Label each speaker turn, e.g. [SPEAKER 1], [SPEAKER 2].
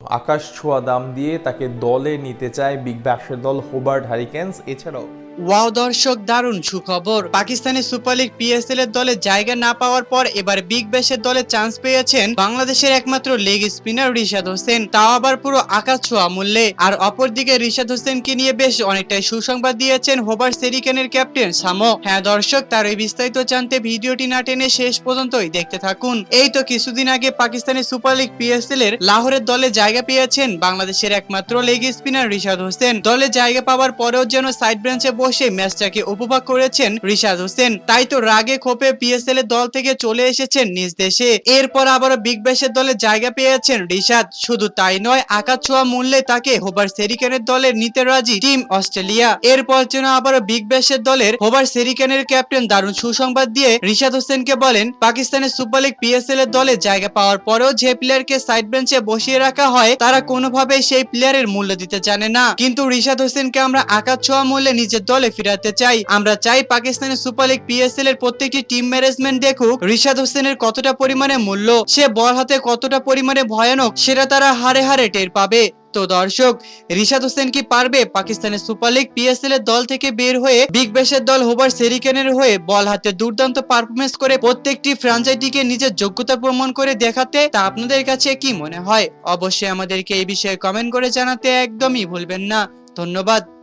[SPEAKER 1] আকাশ ছোঁয়া দাম দিয়ে তাকে দলে নিতে চায় বিগ ব্যাশের দল হোবার্ট হারিকেন্স। এছাড়াও
[SPEAKER 2] ওয়াও, দর্শক, দারুণ সুখবর। পাকিস্তানি সুপার লিগ পিএসএল এর দলে জায়গা না পাওয়ার পর এবার বিগ ব্যাশের দলে চান্স পেয়েছেন বাংলাদেশের একমাত্র লেগ স্পিনার রিশাদ হোসেন। তাও আবার পুরো আকাশ ছোঁয়া মূল্যে। আর অপরদিকে রিশাদ হোসেনকে নিয়ে বেশ অনেকটাই সুসংবাদ দিয়েছেন হোবার সেরিকেনের ক্যাপ্টেন সামো। হ্যাঁ দর্শক, তার এই বিস্তারিত জানতে ভিডিওটি না টেনে শেষ পর্যন্তই দেখতে থাকুন। এই তো কিছুদিন আগে পাকিস্তানি সুপার লিগ পিএসএল এর লাহোরের দলে জায়গা পেয়েছেন বাংলাদেশের একমাত্র লেগ স্পিনার রিশাদ হোসেন। দলে জায়গা পাওয়ার পরেও যেন সাইড ব্রাঞ্চে বসে ম্যাচটাকে উপভোগ করেছেন রিশাদ হোসেন। তাই তো রাগে ক্ষোভে পিএসএল এর দল থেকে চলে এসেছেন নিজ দেশে। এরপর আবারও বিগ ব্যাশের দলে জায়গা পেয়েছেন রিশাদ। শুধু তাই নয় আকাশ ছোঁয়া মূল্যে তাকে হোবার সেরিকেনের দলে নিতে রাজি টিম অস্ট্রেলিয়া এরপর যেন আবারও বিগ ব্যাশের দলের হোবার সেরিকেনের ক্যাপ্টেন দারুণ সুসংবাদ দিয়ে রিশাদ হোসেনকে বলেন, পাকিস্তানের সুপার লিগ পিএসএল এর দলে জায়গা পাওয়ার পরেও যে প্লেয়ারকে সাইড বেঞ্চে বসিয়ে রাখা হয়, তারা কোনোভাবেই সেই প্লেয়ারের মূল্য দিতে জানে না। কিন্তু রিশাদ হোসেনকে আমরা আকাশ ছোঁয়া মূল্যে নিজের দলে ফিরাতে চাই। আমরা চাই পাকিস্তানের সুপার লিগ পিএসএল এর প্রত্যেকটি টিম ম্যানেজমেন্ট দেখুক রিশাদ হোসেনের কতটা পরিমাণে মূল্য, সে বল হাতে কতটা পরিমাণে ভয়ানক, সেটা তারা হারে হারে টের পাবে। তো দর্শক, রিশাদ হোসেন কি পারবে পাকিস্তানের সুপার লিগ পিএসএল এর দল থেকে বের হয়ে বিগ ব্যাশের দল হোবার সেরিকেনের হয়ে বল হাতে দুর্দান্ত পারফরমেন্স করে প্রত্যেকটি ফ্রাঞ্চাইজিকে নিজের যোগ্যতা প্রমাণ করে দেখাতে, তা আপনাদের কাছে কি মনে হয়? অবশ্যই আমাদেরকে এই বিষয়ে কমেন্ট করে জানাতে একদমই ভুলবেন না। ধন্যবাদ।